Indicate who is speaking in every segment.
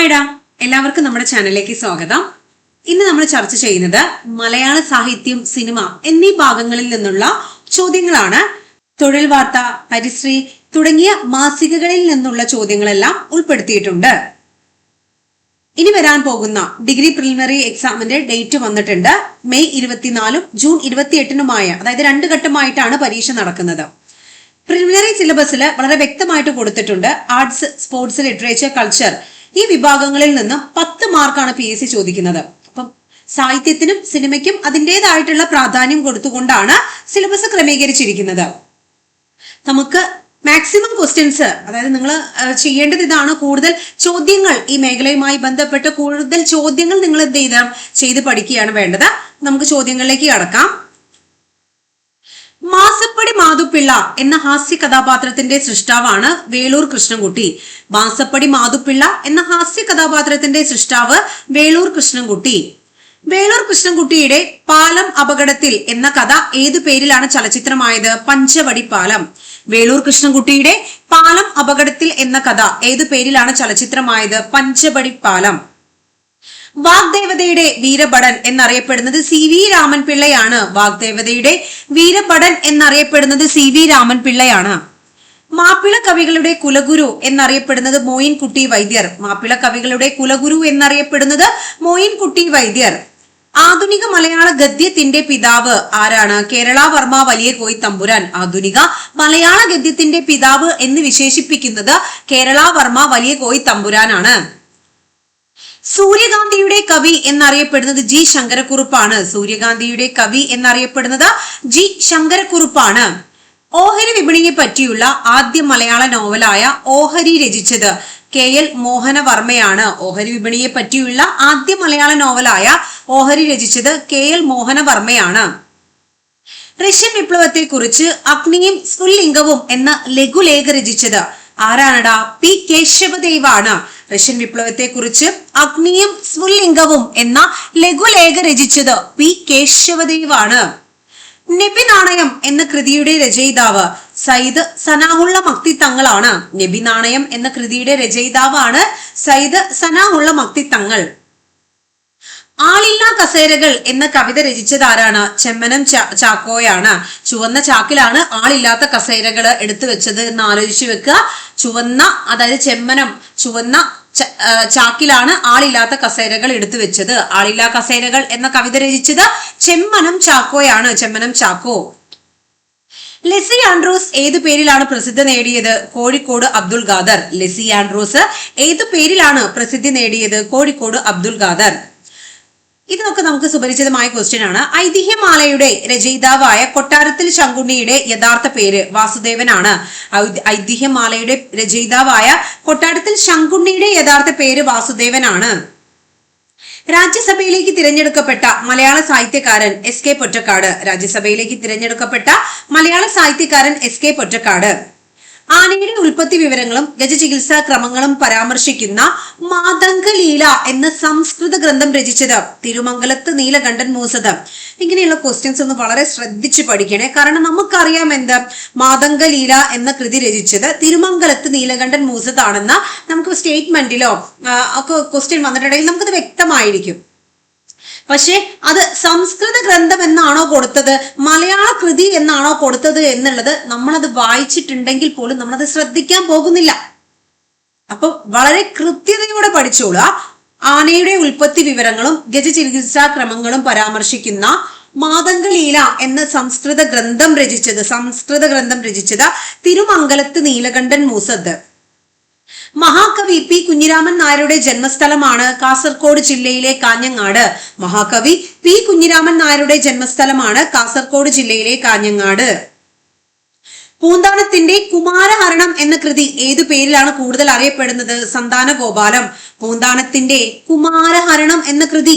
Speaker 1: ഹായ്ഡാ എല്ലാവർക്കും നമ്മുടെ ചാനലിലേക്ക് സ്വാഗതം. ഇന്ന് നമ്മൾ ചർച്ച ചെയ്യുന്നത് മലയാള സാഹിത്യം സിനിമ എന്നീ ഭാഗങ്ങളിൽ നിന്നുള്ള ചോദ്യങ്ങളാണ്. തൊഴിൽ വാർത്ത പരിശ്രീ തുടങ്ങിയ മാസികകളിൽ നിന്നുള്ള ചോദ്യങ്ങളെല്ലാം ഉൾപ്പെടുത്തിയിട്ടുണ്ട്. ഇനി വരാൻ പോകുന്ന ഡിഗ്രി പ്രിലിമിനറി എക്സാമിന്റെ ഡേറ്റ് വന്നിട്ടുണ്ട്. മെയ് ഇരുപത്തിനാലും ജൂൺ ഇരുപത്തിയെട്ടിനുമായ അതായത് രണ്ട് ഘട്ടമായിട്ടാണ് പരീക്ഷ നടക്കുന്നത്. പ്രിലിമിനറി സിലബസിൽ വളരെ വ്യക്തമായിട്ട് കൊടുത്തിട്ടുണ്ട്. ആർട്സ് സ്പോർട്സ് ലിറ്ററേച്ചർ കൾച്ചർ ഈ വിഭാഗങ്ങളിൽ നിന്ന് പത്ത് മാർക്കാണ് പി എസ് സി ചോദിക്കുന്നത്. അപ്പം സാഹിത്യത്തിനും സിനിമയ്ക്കും അതിന്റെതായിട്ടുള്ള പ്രാധാന്യം കൊടുത്തുകൊണ്ടാണ് സിലബസ് ക്രമീകരിച്ചിരിക്കുന്നത്. നമുക്ക് മാക്സിമം ക്വസ്റ്റ്യൻസ് അതായത് നിങ്ങൾ ചെയ്യേണ്ടത് ഇതാണ്. കൂടുതൽ ചോദ്യങ്ങൾ ഈ മേഖലയുമായി ബന്ധപ്പെട്ട് കൂടുതൽ ചോദ്യങ്ങൾ നിങ്ങൾ എന്ത് ചെയ്ത് ചെയ്ത് പഠിക്കുകയാണ് വേണ്ടത്. നമുക്ക് ചോദ്യങ്ങളിലേക്ക് കടക്കാം. മാസപ്പടി മാതുപ്പിള്ള എന്ന ഹാസ്യ കഥാപാത്രത്തിന്റെ സൃഷ്ടാവാണ് വേളൂർ കൃഷ്ണൻകുട്ടി. മാസപ്പടി മാതുപ്പിള്ള എന്ന ഹാസ്യ കഥാപാത്രത്തിന്റെ സൃഷ്ടാവ് വേളൂർ കൃഷ്ണൻകുട്ടി. വേളൂർ കൃഷ്ണൻകുട്ടിയുടെ പാലം അപകടത്തിൽ എന്ന കഥ ഏതു പേരിലാണ് ചലച്ചിത്രമായത്? പഞ്ചവടി പാലം. വേളൂർ കൃഷ്ണൻകുട്ടിയുടെ പാലം അപകടത്തിൽ എന്ന കഥ ഏതു പേരിലാണ് ചലച്ചിത്രമായത്? പഞ്ചവടി പാലം. വാഗ്ദേവതയുടെ വീരഭടൻ എന്നറിയപ്പെടുന്നത് സി വി രാമൻ പിള്ളയാണ്. വാഗ്ദേവതയുടെ വീരഭടൻ എന്നറിയപ്പെടുന്നത് സി വി രാമൻ പിള്ളയാണ്. മാപ്പിള കവികളുടെ കുലഗുരു എന്നറിയപ്പെടുന്നത് മോയിൻകുട്ടി വൈദ്യർ. മാപ്പിള കവികളുടെ കുലഗുരു എന്നറിയപ്പെടുന്നത് മോയിൻകുട്ടി വൈദ്യർ. ആധുനിക മലയാള ഗദ്യത്തിന്റെ പിതാവ് ആരാണ്? കേരള വർമ്മ വലിയ കോയി തമ്പുരാൻ. ആധുനിക മലയാള ഗദ്യത്തിന്റെ പിതാവ് എന്ന് വിശേഷിപ്പിക്കുന്നത് കേരള വർമ്മ വലിയ കോയി തമ്പുരാനാണ്. സൂര്യകാന്തിയുടെ കവി എന്നറിയപ്പെടുന്നത് ജി ശങ്കരക്കുറുപ്പാണ്. സൂര്യകാന്തിയുടെ കവി എന്നറിയപ്പെടുന്നത് ജി ശങ്കരക്കുറുപ്പാണ്. ഓഹരി വിപണിയെ പറ്റിയുള്ള ആദ്യ മലയാള നോവലായ ഓഹരി രചിച്ചത് കെ എൽ മോഹനവർമ്മയാണ്. ഓഹരി വിപണിയെ പറ്റിയുള്ള ആദ്യ മലയാള നോവലായ ഓഹരി രചിച്ചത് കെ എൽ മോഹനവർമ്മയാണ്. റഷ്യൻ വിപ്ലവത്തെ കുറിച്ച് അഗ്നിയും സ്ഫുല്ലിംഗവും എന്ന ലഘുലേഖ രചിച്ചത് ആരാണടാ? പി കേശവദേവാണ്. റഷ്യൻ വിപ്ലവത്തെ കുറിച്ച് അഗ്നിയും സ്ഫുല്ലിംഗവും എന്ന ലഘുലേഖ രചിച്ചത് പി കേശവദേവാണ്. നബി നാണയം എന്ന കൃതിയുടെ രചയിതാവ് സയ്യിദ് സനാഹുള്ള മക്തി തങ്ങളാണ്. നബി നാണയം എന്ന കൃതിയുടെ രചയിതാവാണ് സയ്യിദ് സനാഹുള്ള മക്തി തങ്ങൾ. ആളില്ലാ കസേരകൾ എന്ന കവിത രചിച്ചത് ആരാണ് ചെമ്മനം ചാക്കോയാണ്. ചുവന്ന ചാക്കിലാണ് ആളില്ലാത്ത കസേരകൾ എടുത്തു വെച്ചത് എന്ന് ആലോചിച്ചു വെക്കുക. ചുവന്ന അതായത് ചെമ്മനം ചുവന്ന ചാക്കിലാണ് ആളില്ലാത്ത കസേരകൾ എടുത്തു വെച്ചത്. ആളില്ലാ കസേരകൾ എന്ന കവിത രചിച്ചത് ചെമ്മനം ചാക്കോയാണ്. ചെമ്മനം ചാക്കോ. ലെസി ആൻഡ്രൂസ് ഏത് പേരിലാണ് പ്രസിദ്ധി നേടിയത്? കോഴിക്കോട് അബ്ദുൽ ഖാദർ. ലെസി ആൻഡ്രൂസ് ഏത് പേരിലാണ് പ്രസിദ്ധി നേടിയത്? കോഴിക്കോട് അബ്ദുൽ ഖാദർ. ഇതൊക്കെ നമുക്ക് സുപരിചിതമായ ക്വസ്റ്റ്യൻ ആണ്. ഐതിഹ്യമാലയുടെ രചയിതാവായ കൊട്ടാരത്തിൽ ശങ്കുണ്ണിയുടെ യഥാർത്ഥ പേര് വാസുദേവനാണ്. ഐതിഹ്യമാലയുടെ രചയിതാവായ കൊട്ടാരത്തിൽ ശങ്കുണ്ണിയുടെ യഥാർത്ഥ പേര് വാസുദേവനാണ്. രാജ്യസഭയിലേക്ക് തിരഞ്ഞെടുക്കപ്പെട്ട മലയാള സാഹിത്യകാരൻ എസ് കെ പൊറ്റക്കാട്. രാജ്യസഭയിലേക്ക് തിരഞ്ഞെടുക്കപ്പെട്ട മലയാള സാഹിത്യകാരൻ എസ് കെ പൊറ്റക്കാട്. ആനയുടെ ഉൽപ്പത്തി വിവരങ്ങളും ഗജചികിത്സാ ക്രമങ്ങളും പരാമർശിക്കുന്ന മാതംഗലീല എന്ന സംസ്കൃത ഗ്രന്ഥം രചിച്ചത് തിരുമംഗലത്ത് നീലകണ്ഠൻ മൂസത്. ഇങ്ങനെയുള്ള ക്വസ്റ്റ്യൻസ് ഒന്ന് വളരെ ശ്രദ്ധിച്ച് പഠിക്കണേ. കാരണം നമുക്കറിയാം എന്ത്? മാതംഗലീല എന്ന കൃതി രചിച്ചത് തിരുമംഗലത്ത് നീലകണ്ഠൻ മൂസതാണെന്ന നമുക്ക് സ്റ്റേറ്റ്മെന്റിലോ ഒക്കെ ക്വസ്റ്റ്യൻ വന്നിട്ടുണ്ടെങ്കിൽ നമുക്കത് വ്യക്തമായിരിക്കും. പക്ഷെ അത് സംസ്കൃത ഗ്രന്ഥം എന്നാണോ കൊടുത്തത്? മലയാള കൃതി എന്നാണോ കൊടുത്തത് എന്നുള്ളത് നമ്മളത് വായിച്ചിട്ടുണ്ടെങ്കിൽ പോലും നമ്മളത് ശ്രദ്ധിക്കാൻ പോകുന്നില്ല. അപ്പൊ വളരെ കൃത്യതയോടെ പഠിച്ചോളുക. ആനയുടെ ഉൽപ്പത്തി വിവരങ്ങളും ഗജചികിത്സാ ക്രമങ്ങളും പരാമർശിക്കുന്ന മാതംഗലീല എന്ന സംസ്കൃത ഗ്രന്ഥം രചിച്ചത് സംസ്കൃത ഗ്രന്ഥം രചിച്ചത് തിരുമംഗലത്ത് നീലകണ്ഠൻ മൂസദ്. മഹാകവി പി കുഞ്ഞിരാമൻ നായരുടെ ജന്മസ്ഥലമാണ് കാസർഗോഡ് ജില്ലയിലെ കാഞ്ഞങ്ങാട്. മഹാകവി പി കുഞ്ഞിരാമൻ നായരുടെ ജന്മസ്ഥലമാണ് കാസർഗോഡ് ജില്ലയിലെ കാഞ്ഞങ്ങാട്. പൂന്താനത്തിന്റെ കുമാരഹരണം എന്ന കൃതി ഏതു പേരിലാണ് കൂടുതൽ അറിയപ്പെടുന്നത്? സന്താന ഗോപാലം പൂന്താനത്തിന്റെ കുമാരഹരണം എന്ന കൃതി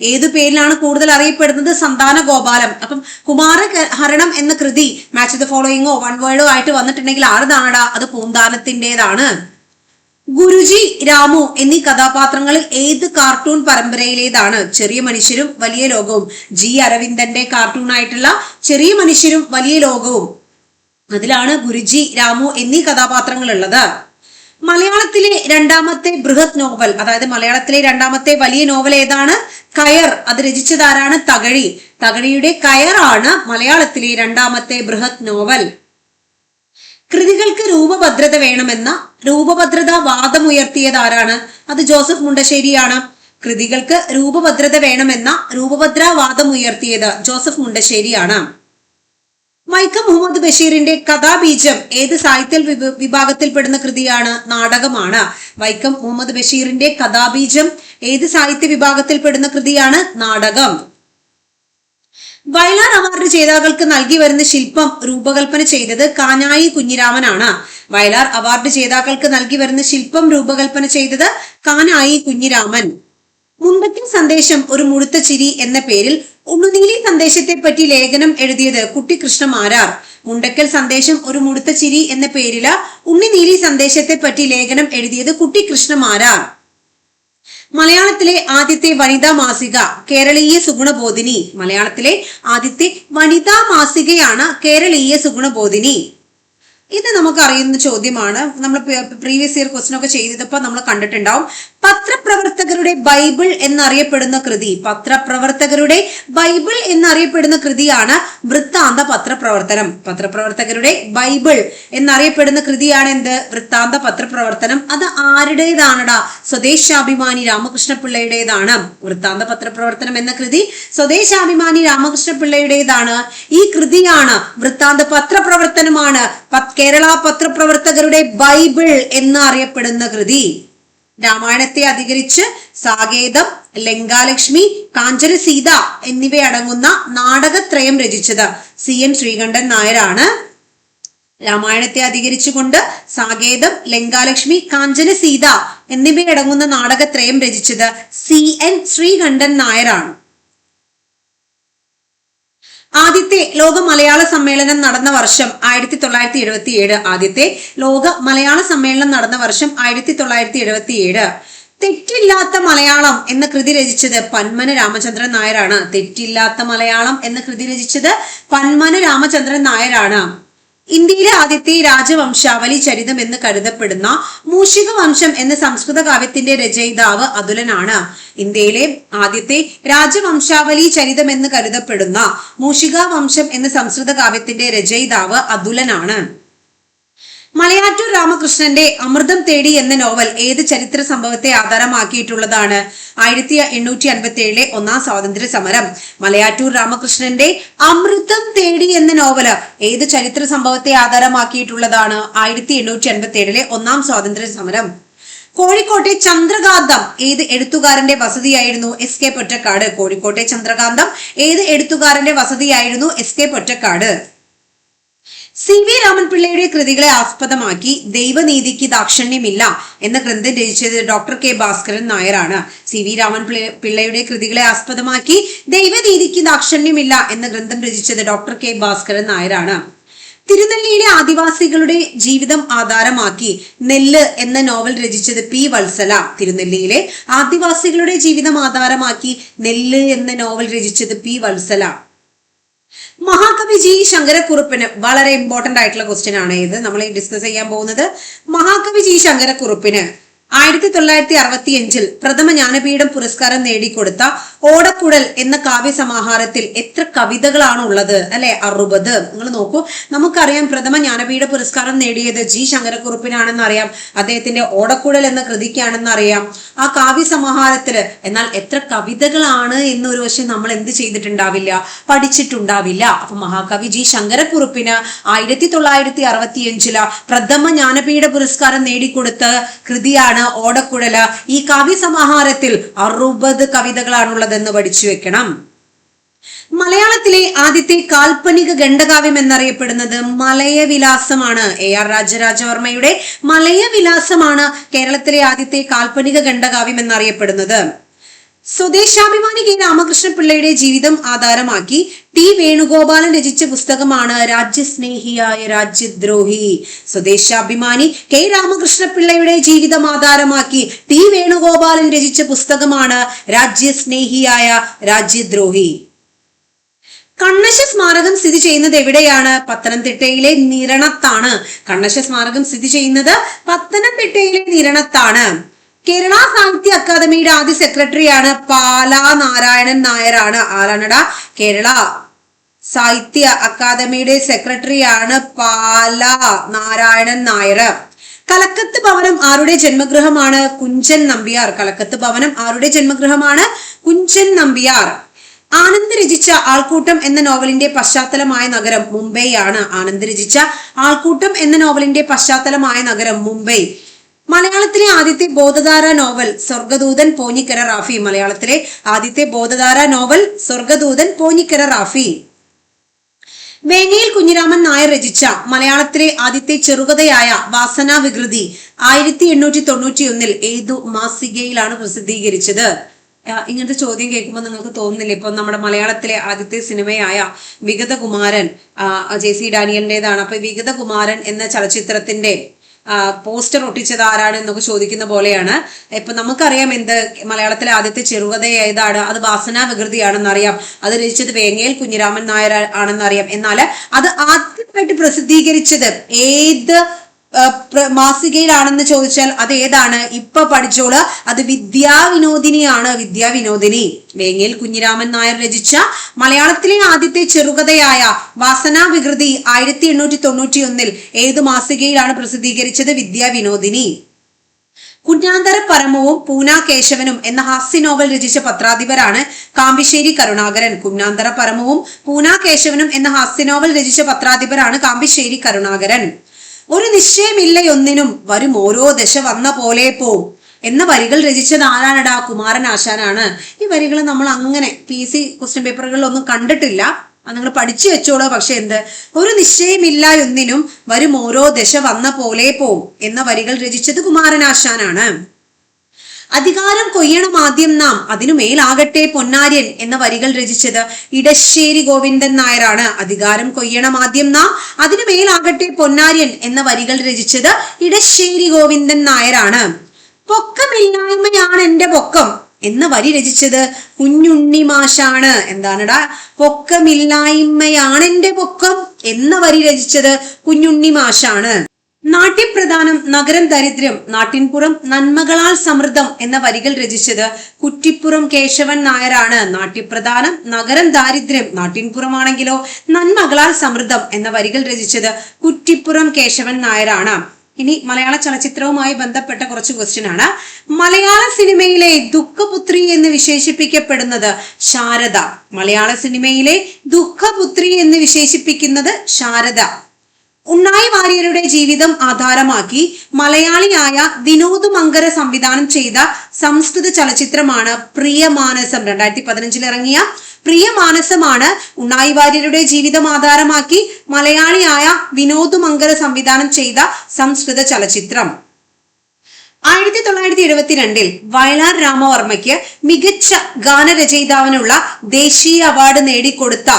Speaker 1: ഏതു പേരിലാണ് കൂടുതൽ അറിയപ്പെടുന്നത്? സന്താന ഗോപാലം അപ്പം കുമാര ഹരണം എന്ന കൃതി മാച്ച് ദ ഫോളോയിങ്ങോ വൺ വേർഡോ ആയിട്ട് വന്നിട്ടുണ്ടെങ്കിൽ ആരുതാണടാ അത് പൂന്താനത്തിന്റെതാണ്. ഗുരുജി രാമു എന്നീ കഥാപാത്രങ്ങളിൽ ഏത് കാർട്ടൂൺ പരമ്പരയിലേതാണ് ചെറിയ മനുഷ്യരും വലിയ ലോകവും? ജി അരവിന്ദന്റെ കാർട്ടൂൺ ആയിട്ടുള്ള ചെറിയ മനുഷ്യരും വലിയ ലോകവും. അതിലാണ് ഗുരുജി രാമു എന്നീ കഥാപാത്രങ്ങൾ ഉള്ളത് മലയാളത്തിലെ രണ്ടാമത്തെ ബൃഹത് നോവൽ അതായത് മലയാളത്തിലെ രണ്ടാമത്തെ വലിയ നോവൽ ഏതാണ്? കയർ. അത് രചിച്ചതാരാണ്? തകഴി. തകഴിയുടെ കയറാണ് മലയാളത്തിലെ രണ്ടാമത്തെ ബൃഹത് നോവൽ. കൃതികൾക്ക് രൂപഭദ്രത വേണമെന്ന രൂപഭദ്രത വാദമുയർത്തിയത് ആരാണ്? അത് ജോസഫ് മുണ്ടശ്ശേരിയാണ്. കൃതികൾക്ക് രൂപഭദ്രത വേണമെന്ന രൂപഭദ്ര വാദമുയർത്തിയത് ജോസഫ് മുണ്ടശ്ശേരിയാണ്. വൈക്കം മുഹമ്മദ് ബഷീറിന്റെ കഥാബീജം ഏത് സാഹിത്യ വിഭ- വിഭാഗത്തിൽപ്പെടുന്ന കൃതിയാണ്? നാടകമാണ്. വൈക്കം മുഹമ്മദ് ബഷീറിന്റെ കഥാബീജം ഏത് സാഹിത്യ വിഭാഗത്തിൽപ്പെടുന്ന കൃതിയാണ്? നാടകം. വയലാർ അവാർഡ് ജേതാക്കൾക്ക് നൽകി വരുന്ന ശില്പം രൂപകൽപ്പന ചെയ്തത് കാനായി കുഞ്ഞിരാമനാണ്. വയലാർ അവാർഡ് ജേതാക്കൾക്ക് നൽകി വരുന്ന ശില്പം രൂപകൽപ്പന ചെയ്തത് കാനായി കുഞ്ഞിരാമൻ. മുൻപത്തെ സന്ദേശം ഒരു മുഴുത്ത ചിരി എന്ന പേരിൽ ഉണ്ണുനീലി സന്ദേശത്തെ പറ്റി ലേഖനം എഴുതിയത് കുട്ടി മാരാർ. മുണ്ടക്കൽ സന്ദേശം ഒരു മുടുത്ത ചിരി എന്ന പേരില ഉണ്ണിനീലി സന്ദേശത്തെ പറ്റി ലേഖനം എഴുതിയത് കുട്ടി കൃഷ്ണമാരാർ മലയാളത്തിലെ ആദ്യത്തെ വനിതാ മാസിക കേരളീയ സുഗുണബോധിനി. മലയാളത്തിലെ ആദ്യത്തെ വനിതാ മാസികയാണ് കേരളീയ സുഗുണബോധിനി. ഇത് നമുക്ക് അറിയുന്ന ചോദ്യമാണ്. നമ്മൾ പ്രീവിയസ് ഇയർ ക്വസ്റ്റൻ ഒക്കെ ചെയ്തപ്പോ നമ്മൾ കണ്ടിട്ടുണ്ടാവും. പത്രപ്രവർത്തകരുടെ ബൈബിൾ എന്നറിയപ്പെടുന്ന കൃതി. പത്രപ്രവർത്തകരുടെ ബൈബിൾ എന്നറിയപ്പെടുന്ന കൃതിയാണ് വൃത്താന്ത പത്രപ്രവർത്തനം. പത്രപ്രവർത്തകരുടെ ബൈബിൾ എന്നറിയപ്പെടുന്ന കൃതിയാണ് എന്ത്? വൃത്താന്ത പത്രപ്രവർത്തനം. അത് ആരുടേതാണടാ? സ്വദേശാഭിമാനി രാമകൃഷ്ണപിള്ളയുടേതാണ്. വൃത്താന്ത പത്രപ്രവർത്തനം എന്ന കൃതി സ്വദേശാഭിമാനി രാമകൃഷ്ണപിള്ളയുടേതാണ്. ഈ കൃതിയാണ് വൃത്താന്ത പത്രപ്രവർത്തനമാണ്. കേരള പത്രപ്രവർത്തകരുടെ ബൈബിൾ എന്നറിയപ്പെടുന്ന കൃതി. രാമായണത്തെ അധികരിച്ച് സാകേതം ലങ്കാലക്ഷ്മി കാഞ്ചന സീത എന്നിവയടങ്ങുന്ന നാടകത്രയം രചിച്ചത് സി എൻ ശ്രീകണ്ഠൻ നായരാണ്. രാമായണത്തെ അധികരിച്ചുകൊണ്ട് സാകേതം ലങ്കാലക്ഷ്മി കാഞ്ചന സീത എന്നിവയടങ്ങുന്ന നാടകത്രയം രചിച്ചത് സി എൻ ശ്രീകണ്ഠൻ നായരാണ്. ആദ്യത്തെ ലോക മലയാള സമ്മേളനം നടന്ന വർഷം ആയിരത്തി തൊള്ളായിരത്തി എഴുപത്തി ഏഴ് ആദ്യത്തെ ലോക മലയാള സമ്മേളനം നടന്ന വർഷം ആയിരത്തി തൊള്ളായിരത്തി എഴുപത്തി ഏഴ് തെറ്റില്ലാത്ത മലയാളം എന്ന കൃതി രചിച്ചത് പന്മന രാമചന്ദ്രൻ നായരാണ്. തെറ്റില്ലാത്ത മലയാളം എന്ന കൃതി രചിച്ചത് പന്മന രാമചന്ദ്രൻ നായരാണ്. ഇന്ത്യയിലെ ആദ്യത്തെ രാജവംശാവലി ചരിതം എന്ന് കരുതപ്പെടുന്ന മൂഷിക വംശം എന്ന സംസ്കൃത കാവ്യത്തിന്റെ രചയിതാവ് അതുലനാണ്. ഇന്ത്യയിലെ ആദ്യത്തെ രാജവംശാവലി ചരിതം എന്ന് കരുതപ്പെടുന്ന മൂഷിക വംശം എന്ന സംസ്കൃത കാവ്യത്തിന്റെ രചയിതാവ് അതുലനാണ്. മലയാറ്റൂർ രാമകൃഷ്ണന്റെ അമൃതം തേടി എന്ന നോവൽ ഏത് ചരിത്ര സംഭവത്തെ ആധാരമാക്കിയിട്ടുള്ളതാണ്? ആയിരത്തി എണ്ണൂറ്റി അൻപത്തി ഏഴിലെ ഒന്നാം സ്വാതന്ത്ര്യ സമരം. മലയാറ്റൂർ രാമകൃഷ്ണന്റെ അമൃതം തേടി എന്ന നോവൽ ഏത് ചരിത്ര സംഭവത്തെ ആധാരമാക്കിയിട്ടുള്ളതാണ്? ആയിരത്തി എണ്ണൂറ്റി അൻപത്തി ഏഴിലെ ഒന്നാം സ്വാതന്ത്ര്യ സമരം. കോഴിക്കോട്ടെ ചന്ദ്രകാന്തം ഏത് എഴുത്തുകാരന്റെ വസതിയായിരുന്നു? S K Pottekkatt. കോഴിക്കോട്ടെ ചന്ദ്രകാന്തം ഏത് എഴുത്തുകാരന്റെ വസതിയായിരുന്നു? S K Pottekkatt. C V രാമൻപിള്ളയുടെ കൃതികളെ ആസ്പദമാക്കി ദൈവനീതിക്ക് ദാക്ഷണ്യമില്ല എന്ന ഗ്രന്ഥം രചിച്ചത് ഡോക്ടർ കെ ഭാസ്കരൻ നായരാണ്. സി വി രാമൻ പിള്ളയുടെ കൃതികളെ ആസ്പദമാക്കി ദൈവനീതിക്ക് ദാക്ഷണ്യമില്ല എന്ന ഗ്രന്ഥം രചിച്ചത് ഡോക്ടർ കെ ഭാസ്കരൻ നായരാണ്. തിരുനെല്ലിയിലെ ആദിവാസികളുടെ ജീവിതം ആധാരമാക്കി നെല്ല് എന്ന നോവൽ രചിച്ചത് പി വത്സല. തിരുനെല്ലിയിലെ ആദിവാസികളുടെ ജീവിതം ആധാരമാക്കി നെല്ല് എന്ന നോവൽ രചിച്ചത് പി വത്സല. മഹാകവി ജി ശങ്കരക്കുറുപ്പിന് വളരെ ഇമ്പോർട്ടന്റ് ആയിട്ടുള്ള ക്വസ്റ്റ്യൻ ആണ് ഇത്. നമ്മൾ ഡിസ്കസ് ചെയ്യാൻ പോകുന്നത്. മഹാകവി ജി ശങ്കരക്കുറുപ്പിന് ആയിരത്തി തൊള്ളായിരത്തി അറുപത്തി അഞ്ചിൽ പ്രഥമ ജ്ഞാനപീഠം പുരസ്കാരം നേടിക്കൊടുത്ത ഓടക്കുടൽ എന്ന കാവ്യ സമാഹാരത്തിൽ എത്ര കവിതകളാണ് ഉള്ളത് അല്ലെ അറുപത്? നിങ്ങൾ നോക്കൂ. നമുക്കറിയാം പ്രഥമ ജ്ഞാനപീഠ പുരസ്കാരം നേടിയത് ജി ശങ്കരക്കുറുപ്പിനാണെന്ന് അറിയാം. അദ്ദേഹത്തിന്റെ ഓടക്കുടൽ എന്ന കൃതിക്കാണെന്ന് അറിയാം. ആ കാവ്യ സമാഹാരത്തിൽ എന്നാൽ എത്ര കവിതകളാണ് എന്ന് ഒരു പക്ഷെ നമ്മൾ എന്ത് ചെയ്തിട്ടുണ്ടാവില്ല പഠിച്ചിട്ടുണ്ടാവില്ല. അപ്പൊ മഹാകവി ജി ശങ്കരക്കുറുപ്പിന് ആയിരത്തി തൊള്ളായിരത്തി അറുപത്തി അഞ്ചിൽ പ്രഥമ ജ്ഞാനപീഠ പുരസ്കാരം നേടിക്കൊടുത്ത കൃതിയാണ് ഓടക്കുഴൽ ഈ കവി സമാഹാരത്തിൽ അറുപത് കവിതകളാണുള്ളതെന്ന് പഠിച്ചു വെക്കണം. മലയാളത്തിലെ ആദ്യത്തെ കാൽപ്പനിക ഖണ്ഡകാവ്യം എന്നറിയപ്പെടുന്നത് മലയവിലാസമാണ്. എ ആർ രാജരാജവർമ്മയുടെ മലയവിലാസമാണ് കേരളത്തിലെ ആദ്യത്തെ കാൽപ്പനിക ഖണ്ഡകാവ്യം എന്നറിയപ്പെടുന്നത്. സ്വദേശാഭിമാനി കെ രാമകൃഷ്ണ പിള്ളയുടെ ജീവിതം ആധാരമാക്കി ടി വേണുഗോപാലൻ രചിച്ച പുസ്തകമാണ് രാജ്യസ്നേഹിയായ രാജ്യദ്രോഹി. സ്വദേശാഭിമാനി കെ രാമകൃഷ്ണ പിള്ളയുടെ ജീവിതം ആധാരമാക്കി ടി വേണുഗോപാലൻ രചിച്ച പുസ്തകമാണ് രാജ്യസ്നേഹിയായ രാജ്യദ്രോഹി. കണ്ണശ സ്മാരകം സ്ഥിതി ചെയ്യുന്നത് എവിടെയാണ്? പത്തനംതിട്ടയിലെ നിരണത്താണ്. കണ്ണശ സ്മാരകം സ്ഥിതി ചെയ്യുന്നത് പത്തനംതിട്ടയിലെ നിരണത്താണ്. കേരള സാഹിത്യ അക്കാദമിയുടെ ആദ്യ സെക്രട്ടറിയാണ് പാല നാരായണൻ നായരാണ്. ആരാണട? കേരള സാഹിത്യ അക്കാദമിയുടെ സെക്രട്ടറിയാണ് പാല നാരായണൻ നായർ. കലക്കത്ത് ഭവനം ആരുടെ ജന്മഗൃഹമാണ്? കുഞ്ചൻ നമ്പ്യാർ. കലക്കത്ത് ഭവനം ആരുടെ ജന്മഗൃഹമാണ്? കുഞ്ചൻ നമ്പ്യാർ. ആനന്ദ് രചിച്ച ആൾക്കൂട്ടം എന്ന നോവലിന്റെ പശ്ചാത്തലമായ നഗരം മുംബൈ ആണ്. ആനന്ദ് രചിച്ച ആൾക്കൂട്ടം എന്ന നോവലിന്റെ പശ്ചാത്തലമായ നഗരം മുംബൈ. മലയാളത്തിലെ ആദ്യത്തെ ബോധധാര നോവൽ സ്വർഗദൂതൻ പോഞ്ഞിക്കര റാഫി. മലയാളത്തിലെ ആദ്യത്തെ ബോധധാര നോവൽ സ്വർഗദൂതൻ പോഞ്ഞിക്കര റാഫി. വേങ്ങയിൽ കുഞ്ഞിരാമൻ നായർ രചിച്ച മലയാളത്തിലെ ആദ്യത്തെ ചെറുകഥയായ വാസനാ വികൃതി ആയിരത്തി എണ്ണൂറ്റി തൊണ്ണൂറ്റി ഒന്നിൽ ഏതു മാസികയിലാണ് പ്രസിദ്ധീകരിച്ചത്? ഇങ്ങനത്തെ ചോദ്യം കേൾക്കുമ്പോൾ നിങ്ങൾക്ക് തോന്നുന്നില്ല? ഇപ്പൊ നമ്മുടെ മലയാളത്തിലെ ആദ്യത്തെ സിനിമയായ വിഗതകുമാരൻ ജെ സി ഡാനിയലിന്റെതാണ് അപ്പൊ വിഗതകുമാരൻ എന്ന ചലച്ചിത്രത്തിന്റെ പോസ്റ്റർ ഒട്ടിച്ചത് ആരാണ് എന്നൊക്കെ ചോദിക്കുന്ന പോലെയാണ്. ഇപ്പൊ നമുക്കറിയാം എന്ത് മലയാളത്തിലെ ആദ്യത്തെ ചെറുകഥ ഏതാണ്? അത് വാസനാ വികൃതിയാണെന്നറിയാം. അത് രചിച്ചത് വേങ്ങയിൽ കുഞ്ഞിരാമൻ നായർ ആണെന്നറിയാം. എന്നാൽ അത് ആദ്യമായിട്ട് പ്രസിദ്ധീകരിച്ചത് ഏത് മാസികയിലാണെന്ന് ചോദിച്ചാൽ അത് ഏതാണ്? ഇപ്പൊ പഠിച്ചോൾ. അത് വിദ്യാവിനോദിനിയാണ് വിദ്യാവിനോദിനി വേങ്ങയിൽ കുഞ്ഞിരാമൻ നായർ രചിച്ച മലയാളത്തിലെ ആദ്യത്തെ ചെറുകഥയായ വാസനാ വികൃതി ആയിരത്തി എണ്ണൂറ്റി തൊണ്ണൂറ്റി ഒന്നിൽ ഏത് മാസികയിലാണ് പ്രസിദ്ധീകരിച്ചത് വിദ്യാവിനോദിനി കുഞ്ഞാന്തര പരമവും പൂന കേശവനും എന്ന ഹാസ്യ നോവൽ രചിച്ച പത്രാധിപരാണ് കാമ്പിശ്ശേരി കരുണാകരൻ. കുഞ്ഞാന്തര പരമവും പൂന കേശവനും എന്ന ഹാസ്യ നോവൽ രചിച്ച പത്രാധിപരാണ് കാമ്പിശ്ശേരി കരുണാകരൻ. ഒരു നിശ്ചയമില്ലയൊന്നിനും വരും ഓരോ ദശ വന്ന പോലെ പോവും. എന്ന വരികൾ രചിച്ചത് ആരാണടാ? കുമാരൻ ആശാനാണ്. ഈ വരികൾ നമ്മൾ അങ്ങനെ പി സി ക്വസ്റ്റ്യൻ പേപ്പറുകളിലൊന്നും കണ്ടിട്ടില്ല. നിങ്ങൾ പഠിച്ചു വെച്ചോളൂ. പക്ഷെ എന്ത്? ഒരു നിശ്ചയമില്ല ഒന്നിനും വരും ഓരോ ദശ വന്ന പോലെ പോവും. എന്ന വരികൾ രചിച്ചത് കുമാരനാശാനാണ് അധികാരം കൊയ്യണം ആദ്യം നാം. അതിനു മേലാകട്ടെ പൊന്നാര്യൻ എന്ന വരികൾ രചിച്ചത് ഇടശ്ശേരി ഗോവിന്ദൻ നായരാണ്. അധികാരം കൊയ്യണം ആദ്യം നാം. അതിനു മേലാകട്ടെ പൊന്നാര്യൻ എന്ന വരികൾ രചിച്ചത് ഇടശ്ശേരി ഗോവിന്ദൻ നായരാണ്. പൊക്കമില്ലായ്മയാണ് എന്റെ പൊക്കം എന്ന വരി രചിച്ചത് കുഞ്ഞുണ്ണി മാഷാണ്. എന്താണടാ? പൊക്കമില്ലായ്മയാണ് എന്റെ പൊക്കം എന്ന വരി രചിച്ചത് കുഞ്ഞുണ്ണി മാഷാണ്. നാട്യപ്രധാനം നഗരം ദരിദ്രം നാട്ടിൻപുറം നന്മകളാൽ സമൃദ്ധം എന്ന വരികൾ രചിച്ചത് കുറ്റിപ്പുറം കേശവൻ നായരാണ്. നാട്യപ്രധാനം നഗരം ദാരിദ്ര്യം നാട്ടിൻപുറമാണെങ്കിലോ നന്മകളാൽ സമൃദ്ധം എന്ന വരികൾ രചിച്ചത് കുറ്റിപ്പുറം കേശവൻ നായരാണ്. ഇനി മലയാള ചലച്ചിത്രവുമായി ബന്ധപ്പെട്ട കുറച്ച് ക്വസ്റ്റ്യൻ ആണ്. മലയാള സിനിമയിലെ ദുഃഖപുത്രി എന്ന് വിശേഷിപ്പിക്കപ്പെടുന്നത് ശാരദ. മലയാള സിനിമയിലെ ദുഃഖപുത്രി എന്ന് വിശേഷിപ്പിക്കുന്നത് ശാരദ. ഉണ്ണായി വാര്യരുടെ ജീവിതം ആധാരമാക്കി മലയാളിയായ വിനോദ് മങ്കര സംവിധാനം ചെയ്ത സംസ്കൃത ചലച്ചിത്രമാണ് പ്രിയമാനസം. രണ്ടായിരത്തി പതിനഞ്ചിൽ ഇറങ്ങിയ പ്രിയമാനസമാണ് ഉണ്ണായി വാര്യരുടെ ജീവിതം ആധാരമാക്കി മലയാളിയായ വിനോദ് മങ്കര സംവിധാനം ചെയ്ത സംസ്കൃത ചലച്ചിത്രം. ആയിരത്തി തൊള്ളായിരത്തി എഴുപത്തിരണ്ടിൽ വയലാർ രാമവർമ്മയ്ക്ക് മികച്ച ഗാനരചയിതാവിനുള്ള ദേശീയ അവാർഡ് നേടിക്കൊടുത്ത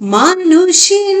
Speaker 1: മനുഷ്യൻ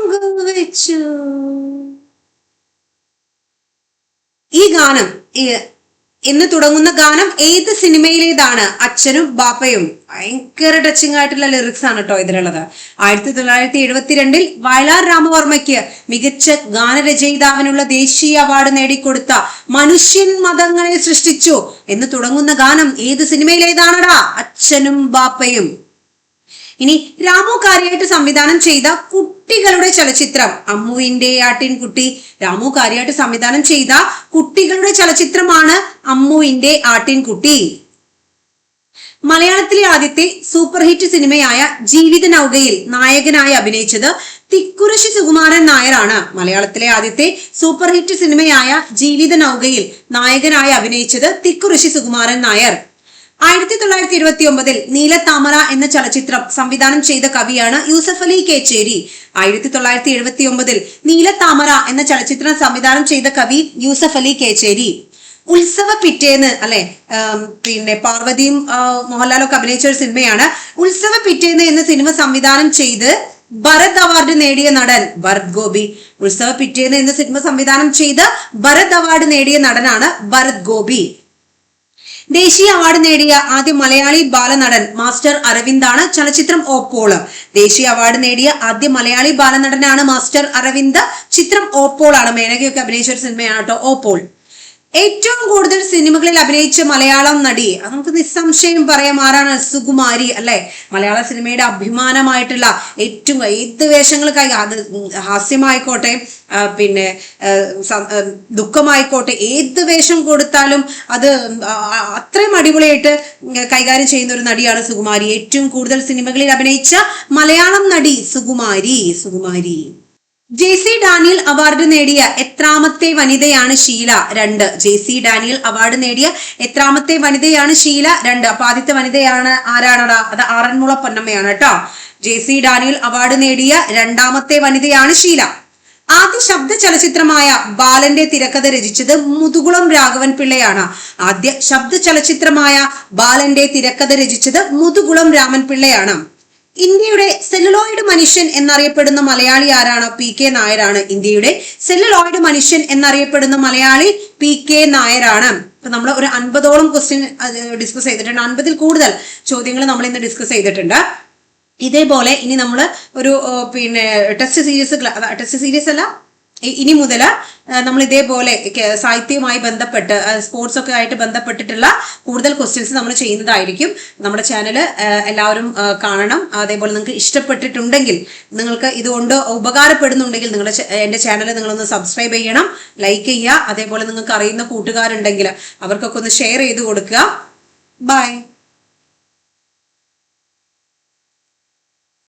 Speaker 1: പങ്കുവച്ചു ഈ ഗാനം ഇന്ന് തുടങ്ങുന്ന ഗാനം ഏത് സിനിമയിലേതാണ്? അച്ഛനും ബാപ്പയും. ഭയങ്കര ടച്ചിങ് ആയിട്ടുള്ള ലിറിക്സ് ആണ് കേട്ടോ ഇതിലുള്ളത്. ആയിരത്തി തൊള്ളായിരത്തി എഴുപത്തിരണ്ടിൽ വയലാർ രാമവർമ്മയ്ക്ക് മികച്ച ഗാനരചയിതാവിനുള്ള ദേശീയ അവാർഡ് നേടിക്കൊടുത്ത മനുഷ്യൻ മതങ്ങളെ സൃഷ്ടിച്ചു. എന്ന് തുടങ്ങുന്ന ഗാനം ഏത് സിനിമയിലേതാണടാ? അച്ഛനും ബാപ്പയും. ഇനി രാമു കാര്യായിട്ട് സംവിധാനം ചെയ്ത കുട്ടികളുടെ ചലച്ചിത്രം. അമ്മുവിന്റെ ആട്ടിൻകുട്ടി രാമു കാര്യായിട്ട് സംവിധാനം ചെയ്ത കുട്ടികളുടെ ചലച്ചിത്രമാണ് അമ്മുവിന്റെ ആട്ടിൻകുട്ടി. മലയാളത്തിലെ ആദ്യത്തെ സൂപ്പർ ഹിറ്റ് സിനിമയായ ജീവിത നൗകയിൽ നായകനായി അഭിനയിച്ചത് തിക്കുറിശി സുകുമാരൻ നായരാണ്. മലയാളത്തിലെ ആദ്യത്തെ സൂപ്പർ ഹിറ്റ് സിനിമയായ ജീവിത നൗകയിൽ നായകനായി അഭിനയിച്ചത് തിക്കുറിശി സുകുമാരൻ നായർ. ആയിരത്തി തൊള്ളായിരത്തി ഇരുപത്തി ഒമ്പതിൽ നീലത്താമര എന്ന ചലച്ചിത്രം സംവിധാനം ചെയ്ത കവിയാണ് യൂസഫ് അലി കേച്ചേരി. ആയിരത്തി തൊള്ളായിരത്തി എഴുപത്തി ഒമ്പതിൽ നീലത്താമര എന്ന ചലച്ചിത്രം സംവിധാനം ചെയ്ത കവി യൂസഫ് അലി കേച്ചേരി. ഉത്സവ പിറ്റേന്ന് അല്ലെ പിന്നെ പാർവതിയും മോഹൻലാലൊക്കെ അഭിനയിച്ച ഒരു സിനിമയാണ്. ഉത്സവ പിറ്റേന്ന് എന്ന സിനിമ സംവിധാനം ചെയ്ത് ഭരത് അവാർഡ് നേടിയ നടൻ ഭരത് ഗോപി. ഉത്സവ പിറ്റേന്ന് എന്ന സിനിമ സംവിധാനം ചെയ്ത് ഭരത് അവാർഡ് നേടിയ നടനാണ് ഭരത് ഗോപി. ദേശീയ അവാർഡ് നേടിയ ആദ്യ മലയാളി ബാലനടൻ മാസ്റ്റർ അരവിന്ദാണ് ചലച്ചിത്രം ഓപ്പോൾ ദേശീയ അവാർഡ് നേടിയ ആദ്യ മലയാളി ബാലനടനാണ് മാസ്റ്റർ അരവിന്ദ്. ചിത്രം ഓപ്പോളാണ് മേനകയൊക്കെ അഭിനയിച്ച ഒരു സിനിമയാണ് കേട്ടോ ഓപ്പോൾ ഏറ്റവും കൂടുതൽ സിനിമകളിൽ അഭിനയിച്ച മലയാളം നടി അത് നമുക്ക് നിസ്സംശയം പറയാം ആരാണ് സുകുമാരി അല്ലെ? മലയാള സിനിമയുടെ അഭിമാനമായിട്ടുള്ള ഏറ്റവും ഏത് വേഷങ്ങൾക്കായി അത് ഹാസ്യമായിക്കോട്ടെ പിന്നെ ദുഃഖമായിക്കോട്ടെ ഏത് വേഷം കൊടുത്താലും അത് അത്രയും അടിപൊളിയായിട്ട് കൈകാര്യം ചെയ്യുന്ന ഒരു നടിയാണ് സുകുമാരി. ഏറ്റവും കൂടുതൽ സിനിമകളിൽ അഭിനയിച്ച മലയാളം നടി Sukumari Sukumari. J C Daniel award നേടിയ എത്രാമത്തെ വനിതയാണ് ഷീല രണ്ട്. ജെ സി ഡാനിയൽ അവാർഡ് നേടിയ എത്രാമത്തെ വനിതയാണ് ഷീല രണ്ട്. അപ്പൊ ആദ്യത്തെ വനിതയാണ് ആരാണടാ? അത് ആറന്മുള പൊന്നമ്മയാണ് കേട്ടോ. ജെ സി ഡാനിയൽ അവാർഡ് നേടിയ രണ്ടാമത്തെ വനിതയാണ് ഷീല. ആദ്യ ശബ്ദ ചലച്ചിത്രമായ ബാലന്റെ തിരക്കഥ രചിച്ചത് മുതുകുളം രാഘവൻ പിള്ളയാണ്. ആദ്യ ശബ്ദ ചലച്ചിത്രമായ ബാലന്റെ തിരക്കഥ രചിച്ചത് മുതുകുളം രാമൻ പിള്ളയാണ്. ഇന്ത്യയുടെ സെല്ലുലോയിഡ് മനുഷ്യൻ എന്നറിയപ്പെടുന്ന മലയാളി ആരാണ്? പി കെ നായരാണ്. ഇന്ത്യയുടെ സെല്ലുലോയിഡ് മനുഷ്യൻ എന്നറിയപ്പെടുന്ന മലയാളി പി കെ നായരാണ്. ഇപ്പൊ നമ്മൾ ഒരു അൻപതോളം ക്വസ്റ്റ്യൻ ഡിസ്കസ് ചെയ്തിട്ടുണ്ട്. അൻപതിൽ കൂടുതൽ ചോദ്യങ്ങൾ നമ്മൾ ഇന്ന് ഡിസ്കസ് ചെയ്തിട്ടുണ്ട്. ഇതേപോലെ ഇനി നമ്മൾ ഒരു പിന്നെ ടെസ്റ്റ് സീരീസ് ടെസ്റ്റ് സീരീസ് അല്ല ഇനി മുതൽ നമ്മൾ ഇതേപോലെ സാഹിത്യവുമായി ബന്ധപ്പെട്ട് സ്പോർട്സ് ഒക്കെ ആയിട്ട് ബന്ധപ്പെട്ടിട്ടുള്ള കൂടുതൽ ക്വസ്റ്റ്യൻസ് നമ്മൾ ചെയ്യുന്നതായിരിക്കും. നമ്മുടെ ചാനൽ എല്ലാവരും കാണണം. അതേപോലെ നിങ്ങൾക്ക് ഇഷ്ടപ്പെട്ടിട്ടുണ്ടെങ്കിൽ നിങ്ങൾക്ക് ഇതുകൊണ്ട് ഉപകാരപ്പെടുന്നുണ്ടെങ്കിൽ നിങ്ങളുടെ എന്റെ ചാനൽ നിങ്ങളൊന്ന് സബ്സ്ക്രൈബ് ചെയ്യണം. ലൈക്ക് ചെയ്യുക. അതേപോലെ നിങ്ങൾക്ക് അറിയുന്ന കൂട്ടുകാരുണ്ടെങ്കിൽ അവർക്കൊക്കെ ഒന്ന് ഷെയർ ചെയ്ത് കൊടുക്കുക. ബൈ